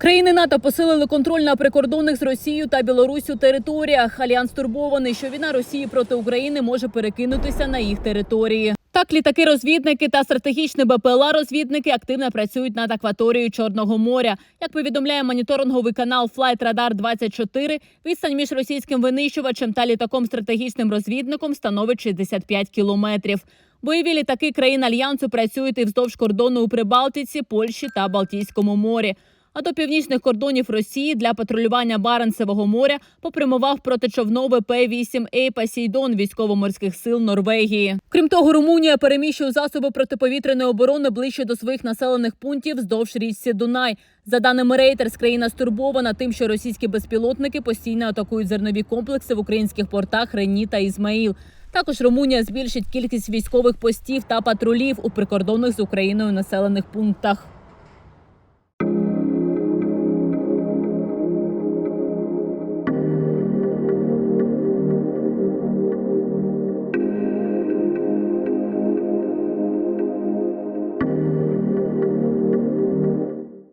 Країни НАТО посилили контроль на прикордонних з Росією та Білоруссю територіях. Альянс турбований, що війна Росії проти України може перекинутися на їх території. Так, літаки-розвідники та стратегічні БПЛА-розвідники активно працюють над акваторією Чорного моря. Як повідомляє моніторинговий канал Flight Radar 24, відстань між російським винищувачем та літаком стратегічним розвідником становить 65 кілометрів. Бойові літаки країн альянсу працюють і вздовж кордону у Прибалтиці, Польщі та Балтійському морі. А до північних кордонів Росії для патрулювання Баренцевого моря попрямував протичовновий П-8А «Посейдон» військово-морських сил Норвегії. Крім того, Румунія переміщує засоби протиповітряної оборони ближче до своїх населених пунктів вздовж річці Дунай. За даними Reuters, країна стурбована тим, що російські безпілотники постійно атакують зернові комплекси в українських портах Рені та Ізмаїл. Також Румунія збільшить кількість військових постів та патрулів у прикордонних з Україною населених пунктах.